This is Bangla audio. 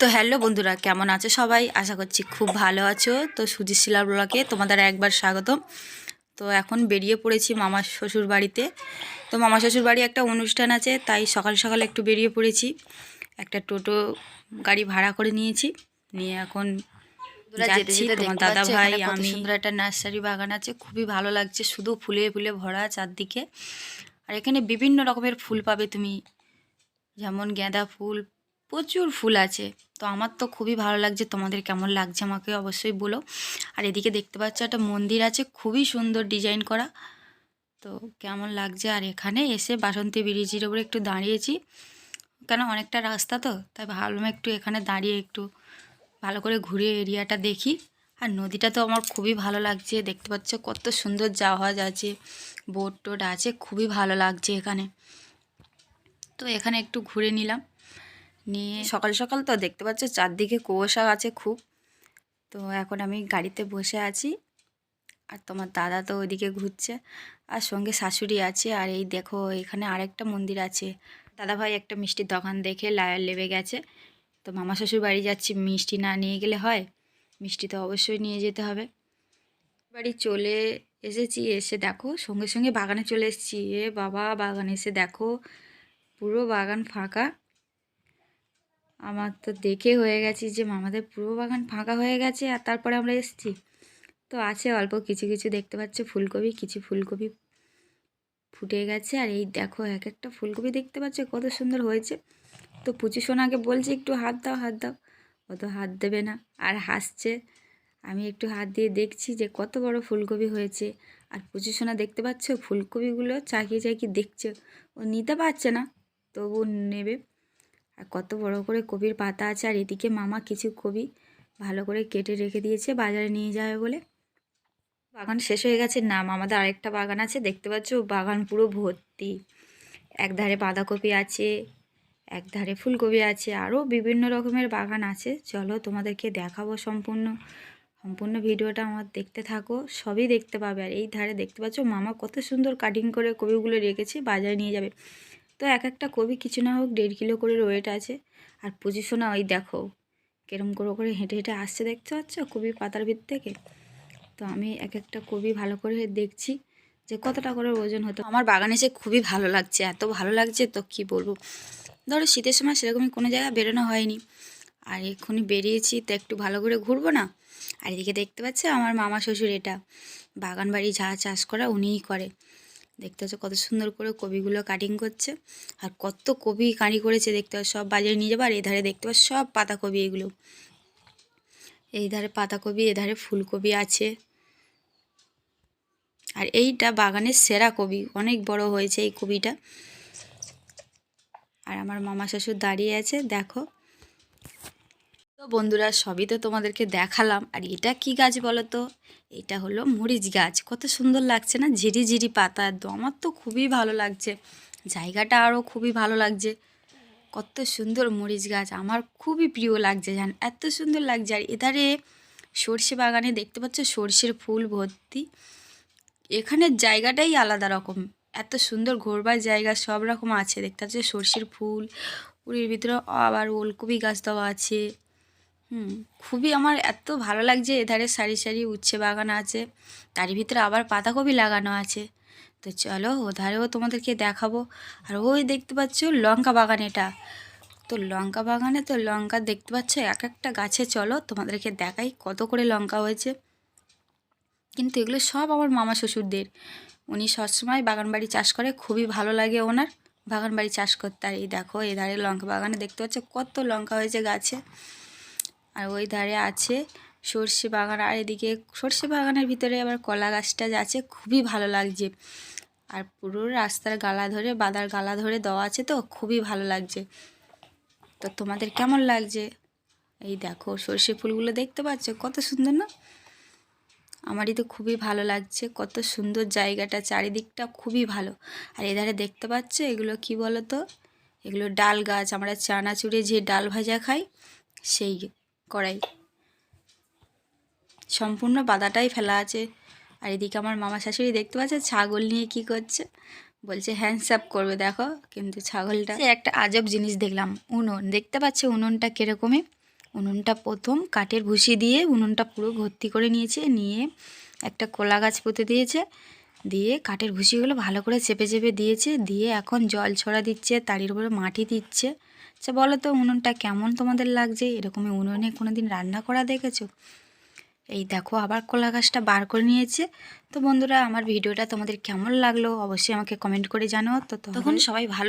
তো হ্যালো বন্ধুরা কেমন আছো সবাই? আশা করছি খুব ভালো আছো। তো সুজিত ব্লকে তোমাদের একবার স্বাগতম। তো এখন বেরিয়ে পড়েছি মামার শ্বশুর বাড়িতে। তো মামা শ্বশুর বাড়ি একটা অনুষ্ঠান আছে তাই সকাল সকাল একটু বেরিয়ে পড়েছি। একটা টোটো গাড়ি ভাড়া করে নিয়েছি। নিয়ে এখন যাচ্ছি। তোমার দাদা ভাই আমি সুন্দর একটা নার্সারি বাগান আছে খুবই ভালো লাগছে শুধু ফুলে ফুলে ভরা চারদিকে। আর এখানে বিভিন্ন রকমের ফুল পাবে তুমি। যেমন গাঁদা ফুল প্রচুর ফুল আছে। তো আমার তো খুবই ভালো লাগছে, তোমাদের কেমন লাগছে আমাকে অবশ্যই বলো। আর এদিকে দেখতে পাচ্ছ একটা মন্দির আছে, খুবই সুন্দর ডিজাইন করা। তো কেমন লাগছে? আর এখানে এসে বাসন্তী ব্রিজের উপরে একটু দাঁড়িয়েছি। কেন অনেকটা রাস্তা তো, তাই ভাবলাম একটু এখানে দাঁড়িয়ে একটু ভালো করে ঘুরে এরিয়াটা দেখি। আর নদীটা তো আমার খুবই ভালো লাগছে, দেখতে পাচ্ছ কত সুন্দর জাহাজ আছে, বোট টোট আছে, খুবই ভালো লাগছে এখানে। তো এখানে একটু ঘুরে নিলাম। নিয়ে সকাল সকাল তো দেখতে পাচ্ছ চারদিকে কুয়াশা আছে খুব। তো এখন আমি গাড়িতে বসে আছি আর তোমার দাদা তো ওইদিকে ঘুরছে আর সঙ্গে শাশুড়ি আছে আর এই দেখো এখানে আরেকটা মন্দির আছে। দাদা ভাই একটা মিষ্টির দোকান দেখে লায়ার লেবে গেছে। তো মামা শ্বশুর বাড়ি যাচ্ছি, মিষ্টি না নিয়ে গেলে হয়? মিষ্টি তো অবশ্যই নিয়ে যেতে হবে। বাড়ি চলে এসেছি, এসে দেখো, সঙ্গে সঙ্গে বাগানে চলে এসেছি। এ বাবা, বাগানে এসে দেখো, পুরো বাগান ফাঁকা। আমার তো দেখে হয়ে গেছি যে মামাদের পুরো বাগান ফাঁকা হয়ে গেছে আর তারপরে আমরা এসেছি। তো আছে অল্প কিছু কিছু দেখতে পাচ্ছ, ফুলকপি, কিছু ফুলকপি ফুটে গেছে। আর এই দেখো, এক একটা ফুলকপি দেখতে পাচ্ছ, কত সুন্দর হয়েছে। তো পুচু সোনাকে বলছি, একটু হাত দাও হাত দাও। ও তো হাত দেবে না, আর হাসছে। আমি একটু হাত দিয়ে দেখছি যে কত বড় ফুলকপি হয়েছে। আর পুচু সোনা দেখতে পাচ্ছ, ফুলকপিগুলো চাকিয়ে চাকিয়ে দেখছে। ও নিতে পারছে না তবু নেবে। আর কত বড় করে কবির পাতা আছে, আর এদিকে মামা কিছু কবি ভালো করে কেটে রেখে দিয়েছে, বাজারে নিয়ে যাবে বলে। বাগান শেষ হয়ে গেছে। না আমাদের আরেকটা বাগান আছে, দেখতে পাচ্ছ? বাগান পুরো ভর্তি। এক ধারে বাঁধাকপি আছে এক ধারে ফুলকপি আছে আরও বিভিন্ন রকমের বাগান আছে। চলো তোমাদেরকে দেখাবো সম্পূর্ণ। সম্পূর্ণ ভিডিওটা আমার দেখতে থাকো, সবই দেখতে পাবে। আর এই ধারে দেখতে পাচ্ছ, মামা কত সুন্দর কাটিং করে কবিগুলো রেখেছে, বাজারে নিয়ে যাবে। তো এক একটা কবি কিছু না হোক দেড় কিলো করে ওয়েট আছে। আর পজিশনে ওই দেখো, কেরম করে করে হেঁটে হেঁটে আসছে দেখতে পাচ্ছ কবি পাতার ভিত থেকে? তো আমি এক একটা কবি ভালো করে দেখছি যে কতটা করে ওজন হতো। আমার বাগানে এসে খুবই ভালো লাগছে, এত ভালো লাগছে তো কি বলব? ধরো শীতের সময় সেরকমই কোনো জায়গায় বেরোনো হয়নি। আর এক্ষুনি বেরিয়েছি তো একটু ভালো করে ঘুরবো না? আর এদিকে দেখতে পাচ্ছে আমার মামা শ্বশুর এটা বাগান বাড়ি যা চাষ করা উনিই করে। দেখতে পাচ্ছ কত সুন্দর করে কবিগুলো কাটিং করছে। আর কত কবি কাঁড়ি করেছে দেখতে পাচ্ছ, সব বাজারে নিয়ে যাব, আর এই ধারে দেখতে পাচ্ছ সব পাতাকপি এগুলো। এই ধারে পাতাকপি, এধারে ফুলকপি আছে। আর এইটা বাগানের সেরা কবি, অনেক বড় হয়েছে এই কবিটা। আর আমার মামা শ্বশুর দাঁড়িয়ে আছে, দেখো। বন্ধুরা, সবই তো তোমাদেরকে দেখালাম। আর এটা কি গাছ বলো তো? এটা হলো মরিচ গাছ। কত সুন্দর লাগছে না? ঝিরি ঝিরি পাতা, একদম। আমার তো খুবই ভালো লাগছে। জায়গাটা আরও খুবই ভালো লাগছে। কত সুন্দর মরিচ গাছ। আমার খুবই প্রিয় লাগছে জান, এত সুন্দর লাগছে। আর এধারে সর্ষে বাগানে দেখতে পাচ্ছ সর্ষের ফুল ভর্তি। এখানের জায়গাটাই আলাদা রকম। এত সুন্দর ঘোরবার জায়গা, সব রকম আছে। দেখতে পাচ্ছ সর্ষের ফুল, পুরীর ভিতরে আবার ওলকপি গাছ দেওয়া আছে। হুম। খুবই আমার এত ভালো লাগছে, এধারে সারি সারি উচ্ছে বাগান আছে, তারই ভিতরে আবার পাতাকপি লাগানো আছে। তো চলো ওধারেও তোমাদেরকে দেখাবো। আর ওই দেখতে পাচ্ছ লঙ্কা বাগান এটা। তো লঙ্কা বাগানে তো লঙ্কা দেখতে পাচ্ছ, এক একটা গাছে চলো তোমাদেরকে দেখাই কত করে লঙ্কা হয়েছে। কিন্তু এগুলো সব আমার মামা শ্বশুরদের। উনি সবসময় বাগান বাড়ি চাষ করে, খুবই ভালো লাগে ওনার বাগান বাড়ি চাষ করতে। আর এই দেখো, এধারে লঙ্কা বাগানে দেখতে পাচ্ছ কত লঙ্কা হয়েছে গাছে। আর ওই ধারে আছে সর্ষে বাগান। আর এদিকে সর্ষে বাগানের ভিতরে আবার কলা গাছটা আছে, খুবই ভালো লাগছে। আর পুরো রাস্তার গালা ধরে বাদার গালা ধরে দেওয়া আছে তো, খুবই ভালো লাগছে। তো তোমাদের কেমন লাগছে? এই দেখো সর্ষে ফুলগুলো দেখতে পাচ্ছ? কত সুন্দর না? আমারই তো খুবই ভালো লাগছে, কত সুন্দর জায়গাটা, চারিদিকটা খুবই ভালো। আর এধারে দেখতে পাচ্ছ এগুলো কি বলো তো এগুলো ডাল গাছ, আমরা চানাচুরে যে ডাল ভাজা খাই, সেই কড়াই। সম্পূর্ণ বাদাটাই ফেলা আছে। আর এদিকে আমার মামা শাশুড়ি দেখতে পাচ্ছে ছাগল নিয়ে কি করছে। বলছে হ্যান্ডস্যাপ করবে দেখো কিন্তু ছাগলটা। একটা আজব জিনিস দেখলাম, উনুন। দেখতে পাচ্ছে উনুনটা কীরকমই? উনুনটা প্রথম কাঠের ভুসি দিয়ে উনুনটা পুরো ভর্তি করে নিয়েছে, নিয়ে একটা কলা গাছ পুঁতে দিয়েছে। দিয়ে কাঠের ভুসিগুলো ভালো করে চেপে চেপে দিয়েছে দিয়ে এখন জল ছড়া দিচ্ছে তারির উপরে মাটি দিচ্ছে। আচ্ছা বলো তো উনুনটা কেমন তোমাদের লাগছে? এরকমই উনুনে কোনো দিন রান্না করা দেখেছ? এই দেখো আবার কলা গাছটা বার করে নিয়েছে। তো বন্ধুরা আমার ভিডিওটা তোমাদের কেমন লাগল? অবশ্যই আমাকে কমেন্ট করে জানাও। তো তখন সবাই ভালো